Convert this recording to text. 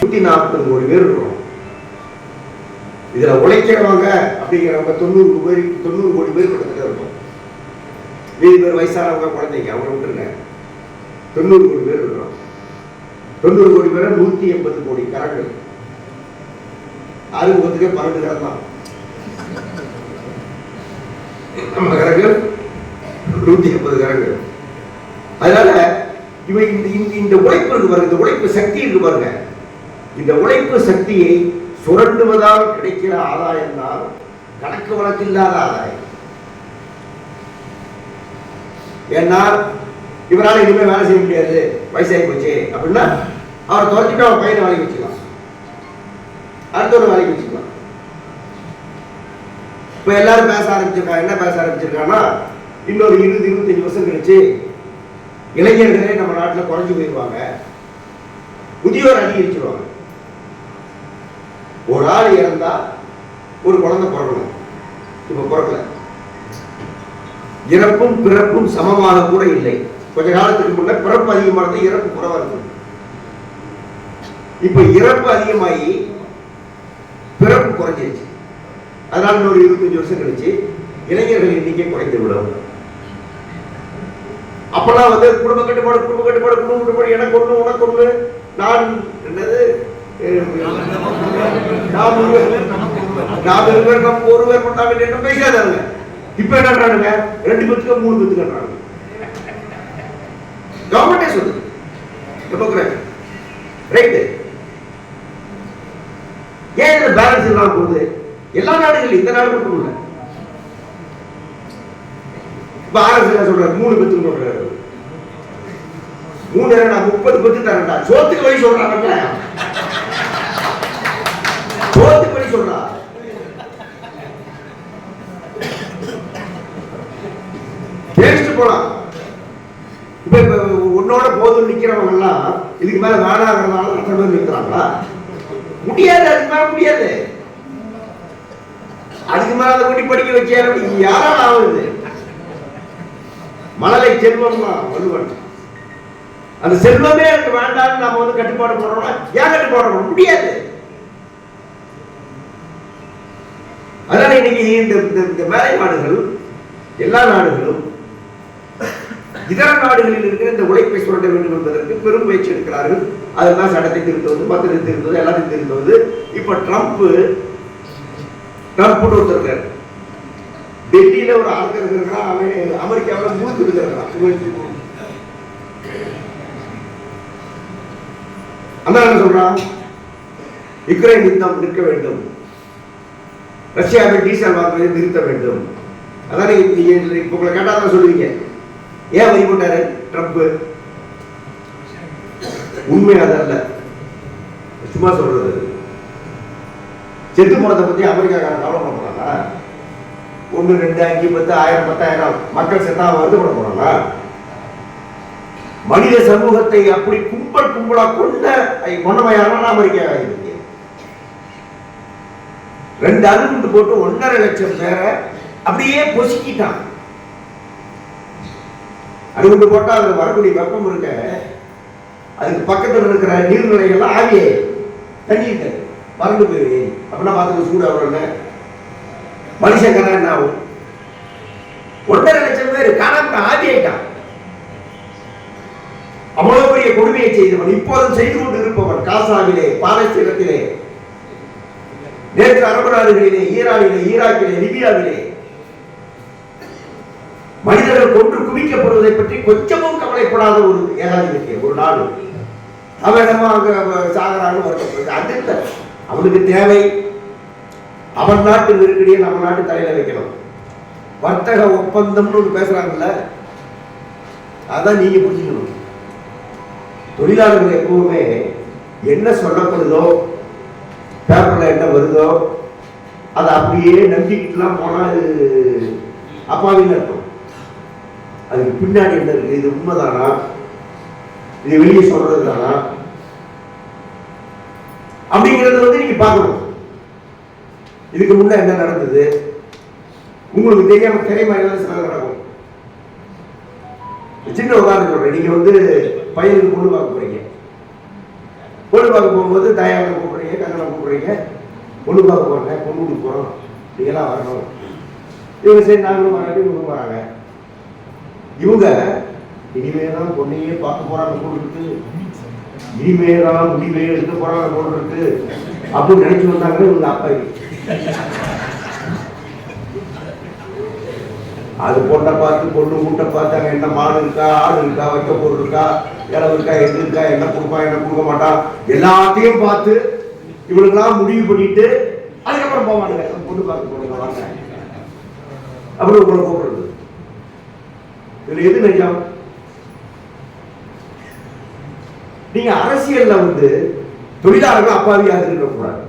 நூத்தி நாற்பது கோடி பேர் இருக்கிறோம். இதுல உழைக்கிறவங்க அப்படிங்கிறவங்க தொண்ணூறு பேர் தொண்ணூறு கோடி பேர் கிட்டத்தட்ட இருக்கும். மீதி பேர் வயசானவங்க குழந்தைங்க அவங்க விட்டுருங்க தொண்ணூறு கோடி பேர் இருக்கிறோம். தொண்ணூறு கோடி பேர் நூத்தி எண்பது கோடி கரங்கள். ஆறுமுகத்துக்கே பன்னெண்டு கரம் தான். நம்ம கரங்கள் நூத்தி எண்பது கரங்கள். அதனால இவை இந்த இந்த இந்த உழைப்பு இருக்கு பாருங்க. இந்த உழைப்பு சக்தி இருக்கு பாருங்க. இந்த உழைப்பு சக்தியை சுரண்டுவதால் கிடைக்கிற ஆதாயம் தான் கணக்கு வழக்கு இல்லாத ஆதாயம். ஏன்னா இவரால் இனிமேல் வேலை செய்ய முடியாது. வயசாகி போச்சு அப்படின்னா அவர் துறைச்சிட்டு அவர் பையனை வேலைக்கு வச்சுக்கலாம். அடுத்த ஒரு வேலைக்கு வச்சுக்கலாம். இப்ப எல்லாரும் பேச ஆரம்பிச்சிருக்காங்க என்ன பேச ஆரம்பிச்சிருக்காங்கன்னா இன்னொரு இருபது இருபத்தஞ்சு வருஷம் கழிச்சு இளைஞர்களே நம்ம நாட்டுல குறைஞ்சு போயிடுவாங்க முதியோர் அதிகரிச்சிருவாங்க ஒரு ஆள் இறந்தா ஒரு குழந்தை பிறக்கணும். இப்ப பிறக்கல. இறப்பும் பிறப்பும் சமமாக கூட இல்லை. கொஞ்ச காலத்துக்கு முன்ன பிறப்பு அதிகமானது இறப்பு குறைவா இருக்கு இப்ப இறப்பு அதிகமாகி பிறப்பு குறைஞ்சிருச்சு. அதனால இன்னொரு இருபத்தஞ்சு வருஷம் கழிச்சு இளைஞர்கள் எண்ணிக்கை குறைந்து விடும். அப்பெல்லாம் வந்து குடும்ப கட்டுப்பாடு குடும்ப கட்டுப்பாடு குடும்ப கட்டுப்பாடு எனக்கு ஒண்ணு உனக்கு ஒண்ணு நான் என்னது? நாம் ஒருவர் நாம் இருவர் நம் ஒருவர் கொண்டாங்க பேசாதாங்க இப்ப என்ன பண்றானுங்க ரெண்டு பேத்துக்கு மூணு பேத்துக்கு கட்டுறாங்க கவர்மெண்டே சொல்லுது டெமோக்ராட் ரைட்டு ஏன் இந்த பேலன்ஸ் போகுது எல்லா நாடுகளும் இந்த நாடு மட்டும் இல்லை இப்ப ஆர்எஸ் என்ன சொல்றாரு மூணு பெத்து சொல்றாரு மூணு முப்பது பெத்து தரேன்டா. சோத்துக்கு வழி சொல்றாங்க சொல்றா. பேசிட்டு போலாம். இப்ப இப்ப உன்னோட போதும் நிக்கிறவங்க எல்லாம் இதுக்கு மேல வேணாங்கிறதுனால அத்தனை பேர் நிக்கிறாங்களா? முடியாது அதுக்கு மேல முடியாது. அதுக்கு மேல அதை கூட்டி படிக்க வச்சேன் யாரால ஆகுது மழலை செல்வம் தான் அந்த செல்வமே எனக்கு வேண்டாம்னு நாம வந்து கட்டுப்பாடு போடுறோம்னா ஏன் கட்டுப்பாடு போட முடியாது அதனால இன்னைக்கு இந்த இந்த- இந்த மேலை நாடுகள் எல்லா நாடுகளும் இதர நாடுகளில் இருக்கிற இந்த உழைப்பை சுரண்ட வேண்டும் என்பதற்கு பெரும் முயற்சி எடுக்கிறார்கள். அதெல்லாம் சட்டத்தை திருத்துவது மத்திய திருத்துவது எல்லாத்தையும் திருத்துவது. இப்ப ட்ரம்ப் ட்ரம்ப் ஒருத்தர் டெல்லியில ஒரு ஆளுநர் இருக்கிறான் அவன் அமெரிக்காவில் மூணு இருக்கிறான் அண்ணா என்ன சொல்றான்? யுக்ரைன் யுத்தம் நிற்க வேண்டும். ரஷ்யாவில் டீசல் வாங்குவதை நிறுத்த வேண்டும். அதான் நீங்க உங்களை கேட்டால் தான் சொல்லுவீங்க. ஏன் வரி போட்டாரு ட்ரம்ப் உண்மை அதல்ல சும்மா சொல்றது. செத்து போனதை பத்தி அமெரிக்காக்காரன் கவலைப்பட போறாங்களா ஒண்ணு ரெண்டு அஞ்சு பத்து ஆயிரம் பத்தாயிரம் மக்கள் செத்தா வருத்தப்பட போறாங்களா மனித சமூகத்தை அப்படி கும்பல் கும்பலா கொண்ட கொண்டமையான அமெரிக்கா இருக்கு ரெண்டு அணுகுண்டு போட்டு ஒன்னரை லட்சம் பேரை அப்படியே பொசுக்கிட்டான். அணுகுண்டு போட்டா அதில் வரக்கூடிய வெப்பம் இருக்க அதுக்கு பக்கத்துல இருக்கிற நீர்நிலைகள்லாம் ஆவியே தண்ணி மறந்து போயிரு அப்படின்னா பார்த்துக்க சூடு அவ்வளோ மனுஷன் கதை என்ன ஆகும்? ஒன்றரை லட்சம் பேர் காணாம ஆவி ஆயிட்டான். அவ்வளவு பெரிய கொடுமையை செய்தவன் இப்போதும் செய்து கொண்டு இருப்பவன் காசாவிலே பாலஸ்தீனத்திலே நேற்று அரபு நாடுகளிலே ஈரானிலே ஈராக்கிலே லிபியாவிலே மனிதர்கள் கொன்று குவிக்கப்படுவதை பற்றி கொஞ்சமும் கவலைப்படாத ஒரு ஏகாதிபத்தியம். ஒரு நாடு அவன் என்னமோ அங்க சாகரான்னு வருத்தப்படுது அது இல்லை. அவனுக்கு தேவை. அவன் நாட்டு நெருக்கடியை நம்ம நாட்டு தலையில வைக்கணும். வர்த்தக ஒப்பந்தம்னு ஒன்று பேசுறாங்கல்ல. அதான் நீங்க புரிஞ்சுக்கணும். தொழிலாளர்கள் எப்பவுமே என்ன சொல்லப்படுதோ பேப்பர்ல என்ன வருதோ அதை அப்படியே நம்பிக்கிட்டுலாம் போனால் அது அப்பாவின்னு இருக்கும் அதுக்கு பின்னாடி என்ன இருக்கு? இது உண்மைதானா? இது வெளியே சொல்றது தானா அப்படிங்கறத வந்து நீங்க பார்க்கணும். இதுக்கு முன்னே என்ன நடந்தது? உங்களுக்கு தெரியாம மாதிரி சில நடக்கும். சின்ன உதாரணம் சொல்றேன். நீங்க வந்து பையனுக்கு பொண்ணு பார்க்க போறீங்க. பொண்ணு பார்க்க போகும்போது தயாவை கூப்பிடுறீங்க கண்ணனை கூப்பிடுறீங்க. பொண்ணு பார்க்க போறேங்க பொண்ணு கொடுக்க போகிறோம் நீங்களாம் வரணும். இவங்க சரி நாங்களும் வராட்டி இவங்க வராங்க. இவங்க இனிமே தான் பொண்ணையே பார்க்க போறாங்க போல இருக்கு. இனிமே தான் முடிவே எடுக்க போறாங்க போல இருக்கு. அப்படின்னு நினைச்சு வந்தாங்கன்னு இவங்க அப்பா இது. அது பொண்ணை பார்த்து பொண்ணு கூட்டை பார்த்து அங்கே என்ன மாடு இருக்கா ஆடு இருக்கா வைக்க பொருள் இருக்கா இளவு இருக்கா எது இருக்கா என்ன கொடுப்பான் என்ன கொடுக்க மாட்டான் எல்லாத்தையும் பார்த்து இவளுக்கெல்லாம் முடிவு பண்ணிட்டு அதுக்கப்புறம் போவானுங்க. பொண்ணு பார்த்து போடுங்க வாங்க. அப்புறம் உங்களை கூப்பிடுறது இதுல எது நிஜம் நீங்க அரசியல்ல வந்து தொழிலாளர்கள் அப்பாவியாக இருக்கக்கூடாது